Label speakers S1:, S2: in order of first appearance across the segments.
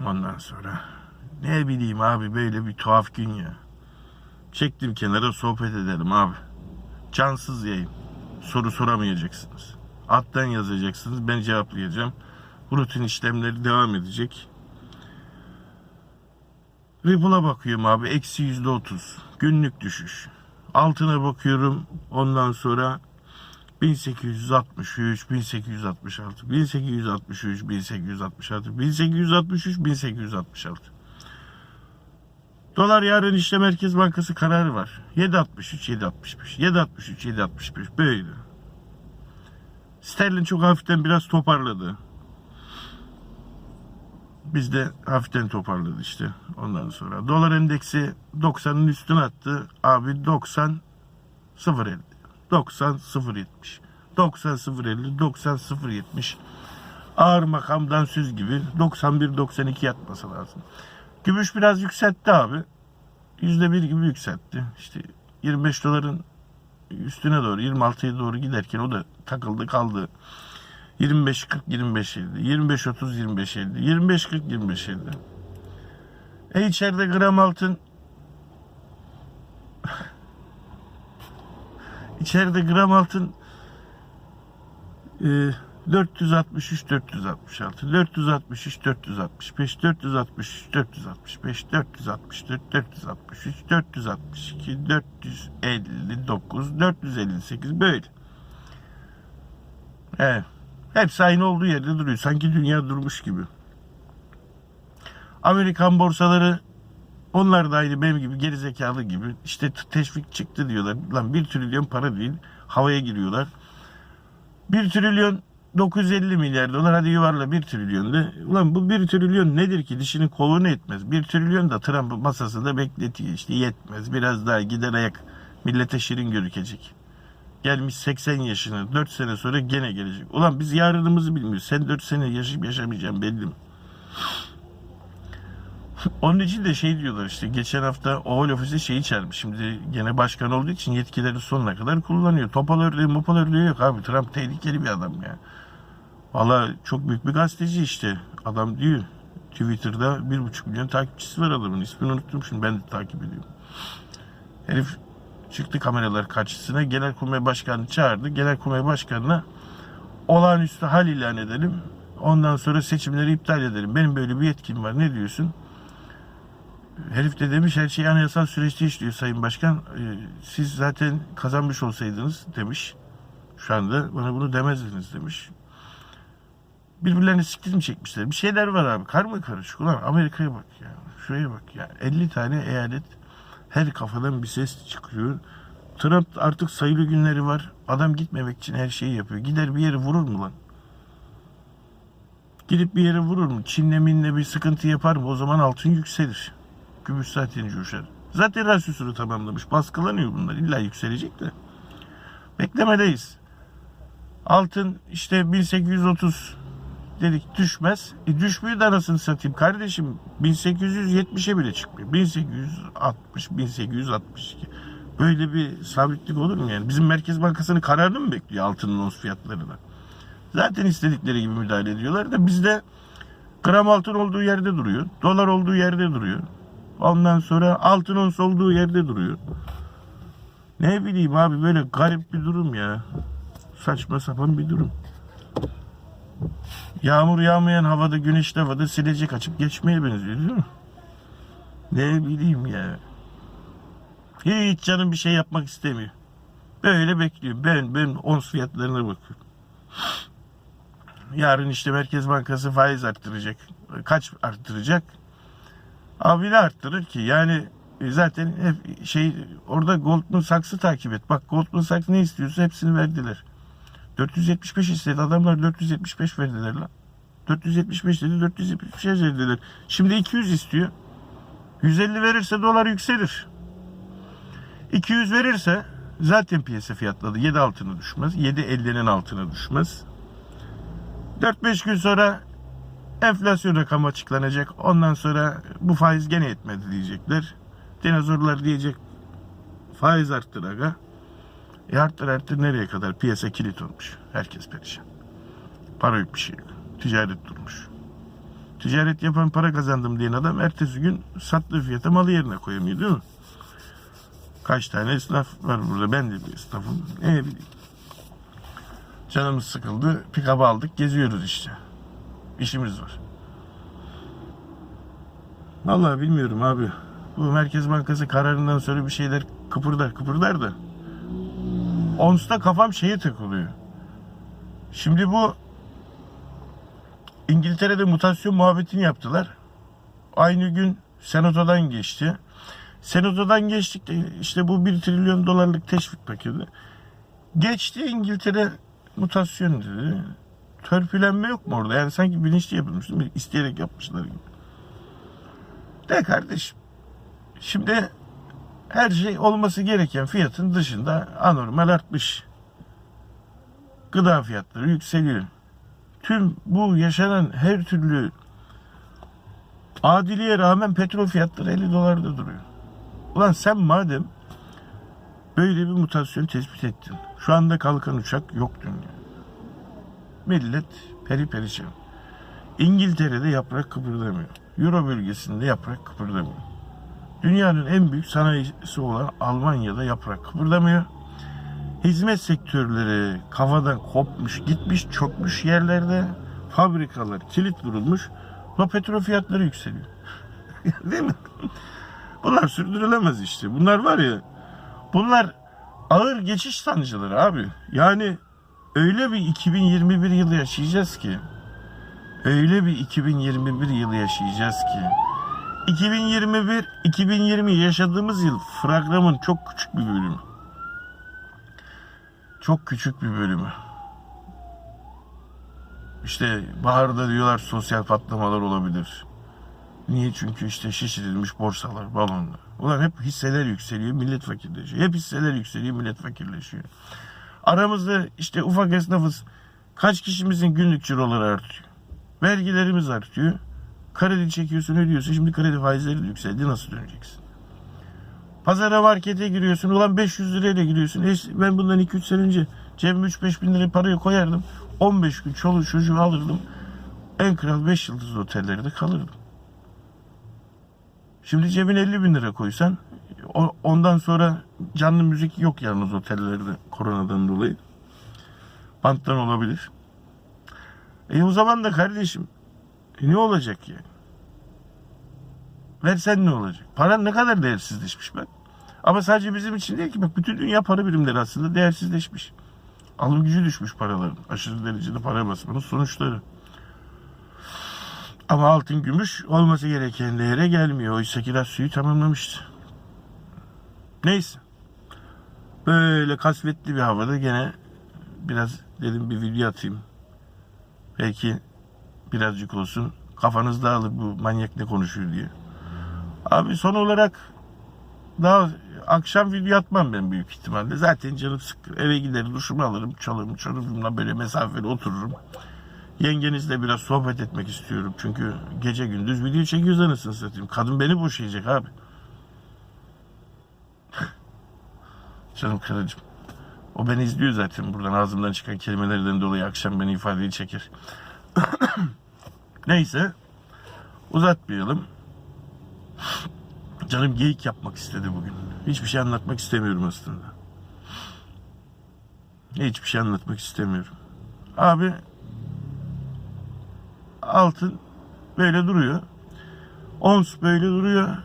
S1: Ondan sonra ne bileyim abi böyle bir tuhaf gün ya. Çektim kenara sohbet edelim abi. Cansız yayın. Soru soramayacaksınız. Alttan yazacaksınız. Ben cevaplayacağım. Rutin işlemleri devam edecek. Ripple'a bakıyorum abi. Eksi yüzde otuz. Günlük düşüş. Altına bakıyorum. Ondan sonra 1863, 1866, 1863, 1866, 1863, 1866. Dolar yarın işte Merkez Bankası kararı var. 7.63, 7.65, 7.63, 7.65 böyle. Sterlin çok hafiften biraz toparladı. Biz de hafiften toparladı işte ondan sonra. Dolar endeksi 90'ın üstüne attı. Abi 90 0.50. 90 0.70. 90 0.50, 90 0.70. Ağır makamdan süz gibi 91 92 yatması lazım. Gümüş biraz yükseltti abi. %1 gibi yükseltti. İşte 25 doların üstüne doğru 26'ya doğru giderken o da takıldı kaldı. 25 40 25 50 25 30 25 50 25 40 25 50 e içeride gram altın içeride gram altın e, 463 466 463 465 463 465 464 463 462 459 458 böyle. Evet. Hepsi aynı olduğu yerde duruyor. Sanki dünya durmuş gibi. Amerikan borsaları onlar da aynı benim gibi gerizekalı gibi işte teşvik çıktı diyorlar. Lan 1 trilyon para değil. Havaya giriyorlar. 1 trilyon 950 milyar dolar hadi yuvarla 1 trilyon de. Ulan bu 1 trilyon nedir ki dişinin koluğunu etmez. 1 trilyon da Trump masasında bekletiyor işte yetmez. Biraz daha gider ayak millete şirin görükecek. Gelmiş 80 yaşına 4 sene sonra gene gelecek. Ulan biz yarınımızı bilmiyoruz. Sen 4 sene yaşayıp yaşamayacağım belli mi? Onun için de şey diyorlar işte geçen hafta Oval Ofisi şeyi çağırmış. Şimdi gene başkan olduğu için yetkileri sonuna kadar kullanıyor. Topal örneği mopal örneği yok abi. Trump tehlikeli bir adam ya. Valla çok büyük bir gazeteci işte. Adam diyor Twitter'da 1,5 milyon takipçisi var adamın. İsmini unuttum şimdi ben de takip ediyorum. Herif çıktı kameralar karşısına. Genelkurmay Başkanı çağırdı. Genelkurmay Başkanı'na olağanüstü hal ilan edelim. Ondan sonra seçimleri iptal edelim. Benim böyle bir yetkim var. Ne diyorsun? Herif de demiş her şey anayasal süreçte işliyor Sayın Başkan. Ee, siz zaten kazanmış olsaydınız demiş. Şu anda bana bunu demezdiniz demiş. Birbirlerini siktir mi çekmişler? Bir şeyler var abi. Karma karışık. Ulan Amerika'ya bak ya. Şuraya bak ya. 50 tane eyalet her kafadan bir ses çıkıyor. Trump artık sayılı günleri var. Adam gitmemek için her şeyi yapıyor. Gider bir yere vurur mu lan? Gidip bir yere vurur mu? Çin'le minle bir sıkıntı yapar mı? O zaman altın yükselir. Gümüş zaten coşar. Zaten rasyosunu tamamlamış. Baskılanıyor bunlar. İlla yükselecek de. Beklemedeyiz. Altın işte 1830 dedik düşmez. E düşmüyor da anasını satayım. Kardeşim 1870'e bile çıkmıyor. 1860, 1862. Böyle bir sabitlik olur mu yani? Bizim Merkez Bankası'nın kararını mı bekliyor altının ons fiyatlarına? Zaten istedikleri gibi müdahale ediyorlar da bizde gram altın olduğu yerde duruyor. Dolar olduğu yerde duruyor. Ondan sonra altın ons olduğu yerde duruyor. Ne bileyim abi böyle garip bir durum ya. Saçma sapan bir durum. Yağmur yağmayan havada, güneşli havada silecek açıp geçmeye benziyor değil mi? Ne bileyim ya. Hiç canım bir şey yapmak istemiyor. Böyle bekliyor. Ben ben ons fiyatlarına bakıyorum. Yarın işte Merkez Bankası faiz arttıracak. Kaç arttıracak? Ne arttırır ki? Yani e, zaten hep şey orada Goldman Sachs'ı takip et. Bak Goldman Sachs ne istiyorsa hepsini verdiler. 475 istedi adamlar 475 verdiler lan. 475 dedi 475 verdiler. Şimdi 200 istiyor. 150 verirse dolar yükselir. 200 verirse zaten piyasa fiyatladı. 7 altına düşmez. 7.50'nin altına düşmez. 4-5 gün sonra enflasyon rakamı açıklanacak. Ondan sonra bu faiz gene etmedi diyecekler. Dinozorlar diyecek faiz arttır aga. E arttır arttır nereye kadar? Piyasa kilit olmuş. Herkes perişan. Para yok bir şey yok. Ticaret durmuş. Ticaret yapan para kazandım diyen adam ertesi gün sattığı fiyata malı yerine koyamıyor değil mi? Kaç tane esnaf var burada. Ben de bir esnafım. Ne bileyim. Canımız sıkıldı. Pikabı aldık. Geziyoruz işte. İşimiz var. Vallahi bilmiyorum abi. Bu Merkez Bankası kararından sonra bir şeyler kıpırdar kıpırdar da. Ons'ta kafam şeye takılıyor. Şimdi bu İngiltere'de mutasyon muhabbetini yaptılar. Aynı gün Senato'dan geçti. Senato'dan geçtik de işte bu 1 trilyon dolarlık teşvik paketi. Geçti İngiltere mutasyon dedi. Törpülenme yok mu orada? Yani sanki bilinçli yapılmış değil mi? İsteyerek yapmışlar gibi. De kardeşim. Şimdi her şey olması gereken fiyatın dışında anormal artmış. Gıda fiyatları yükseliyor. Tüm bu yaşanan her türlü adiliye rağmen petrol fiyatları 50 dolarda duruyor. Ulan sen madem böyle bir mutasyon tespit ettin. Şu anda kalkan uçak yok dünya. Millet peri perişan. İngiltere'de yaprak kıpırdamıyor. Euro bölgesinde yaprak kıpırdamıyor. Dünyanın en büyük sanayisi olan Almanya'da yaprak kıpırdamıyor. Hizmet sektörleri kafadan kopmuş, gitmiş, çökmüş yerlerde fabrikalar kilit vurulmuş ve petrol fiyatları yükseliyor. Değil mi? Bunlar sürdürülemez işte. Bunlar var ya, bunlar ağır geçiş sancıları abi. Yani öyle bir 2021 yılı yaşayacağız ki, öyle bir 2021 yılı yaşayacağız ki, 2021, 2020 yaşadığımız yıl fragramın çok küçük bir bölümü. Çok küçük bir bölümü. İşte baharda diyorlar sosyal patlamalar olabilir. Niye? Çünkü işte şişirilmiş borsalar, balonlar. Ulan hep hisseler yükseliyor, millet fakirleşiyor. Hep hisseler yükseliyor, millet fakirleşiyor. Aramızda işte ufak esnafız. Kaç kişimizin günlük ciroları artıyor. Vergilerimiz artıyor. Kredi çekiyorsun, ödüyorsun. Şimdi kredi faizleri yükseldi. Nasıl döneceksin? Pazara markete giriyorsun. Ulan 500 lirayla giriyorsun. E, ben bundan 2-3 sene önce cebime 3-5 bin lira parayı koyardım. 15 gün çoluğu çocuğu alırdım. En kral 5 yıldızlı otellerde kalırdım. Şimdi cebine 50 bin lira koysan ondan sonra canlı müzik yok yalnız otellerde koronadan dolayı. Banttan olabilir. E o zaman da kardeşim e ne olacak yani? Versen ne olacak? Paran ne kadar değersizleşmiş bak. Ama sadece bizim için değil ki bak bütün dünya para birimleri aslında değersizleşmiş. Alım gücü düşmüş paraların. Aşırı derecede para basmanın sonuçları. Ama altın gümüş olması gereken değere gelmiyor. Oysa ki suyu tamamlamıştı. Neyse. Böyle kasvetli bir havada gene biraz dedim bir video atayım. Belki birazcık olsun kafanız dağılır bu manyak ne konuşuyor diye. Abi son olarak daha akşam video atmam ben büyük ihtimalle. Zaten canım sıkkın. Eve gider duşumu alırım, çalırım, çorumla böyle mesafeli otururum. Yengenizle biraz sohbet etmek istiyorum. Çünkü gece gündüz video çekiyoruz anasını satayım. Kadın beni boşayacak abi. Canım karıcığım. O beni izliyor zaten buradan ağzımdan çıkan kelimelerden dolayı akşam beni ifadeyi çeker. Neyse. Uzatmayalım. Canım geyik yapmak istedi bugün. Hiçbir şey anlatmak istemiyorum aslında. Hiçbir şey anlatmak istemiyorum. Abi altın böyle duruyor. Ons böyle duruyor.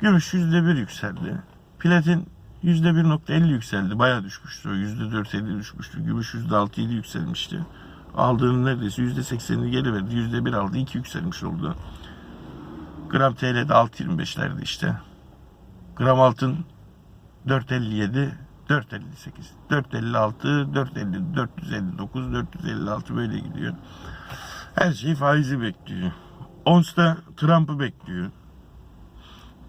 S1: Gümüş yüzde bir yükseldi. Platin yüzde bir nokta elli yükseldi. Bayağı düşmüştü. o. Yüzde dört elli düşmüştü. Gümüş yüzde altı yedi yükselmişti. Aldığının neredeyse yüzde seksenini geri verdi. Yüzde bir aldı. iki yükselmiş oldu. Gram TL'de 6.25'lerdi işte. Gram altın 4.57, 4.58, 4.56, 4.50, 459, 456 böyle gidiyor. Her şey faizi bekliyor. Ons da Trump'ı bekliyor.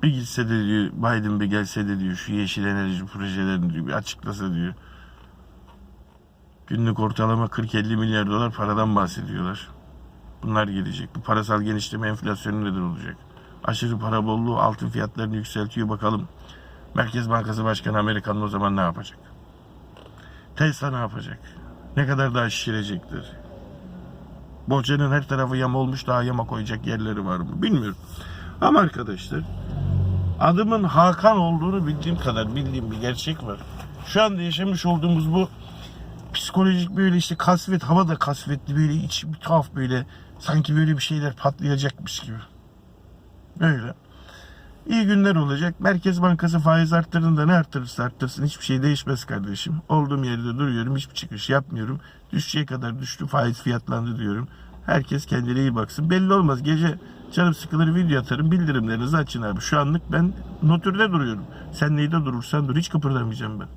S1: Bir gitse de diyor Biden bir gelse de diyor şu yeşil enerji projelerini diyor bir açıklasa diyor. Günlük ortalama 40-50 milyar dolar paradan bahsediyorlar. Bunlar gelecek. Bu parasal genişleme enflasyonu neden olacak? Aşırı para bolluğu altın fiyatlarını yükseltiyor. Bakalım Merkez Bankası Başkanı Amerikan'ın o zaman ne yapacak? Tesla ne yapacak? Ne kadar daha şişirecektir? Bohçanın her tarafı yama olmuş daha yama koyacak yerleri var mı bilmiyorum. Ama arkadaşlar adımın Hakan olduğunu bildiğim kadar bildiğim bir gerçek var. Şu anda yaşamış olduğumuz bu psikolojik böyle işte kasvet hava da kasvetli böyle içi bir tuhaf böyle sanki böyle bir şeyler patlayacakmış gibi. Öyle. İyi günler olacak. Merkez Bankası faiz arttırdığında ne arttırırsa arttırsın hiçbir şey değişmez kardeşim. Olduğum yerde duruyorum. Hiçbir çıkış yapmıyorum. Düşeceği kadar düştü. Faiz fiyatlandı diyorum. Herkes kendine iyi baksın. Belli olmaz. Gece canım sıkılır video atarım. Bildirimlerinizi açın abi. Şu anlık ben notürde duruyorum. Sen neyde durursan dur. Hiç kıpırdamayacağım ben.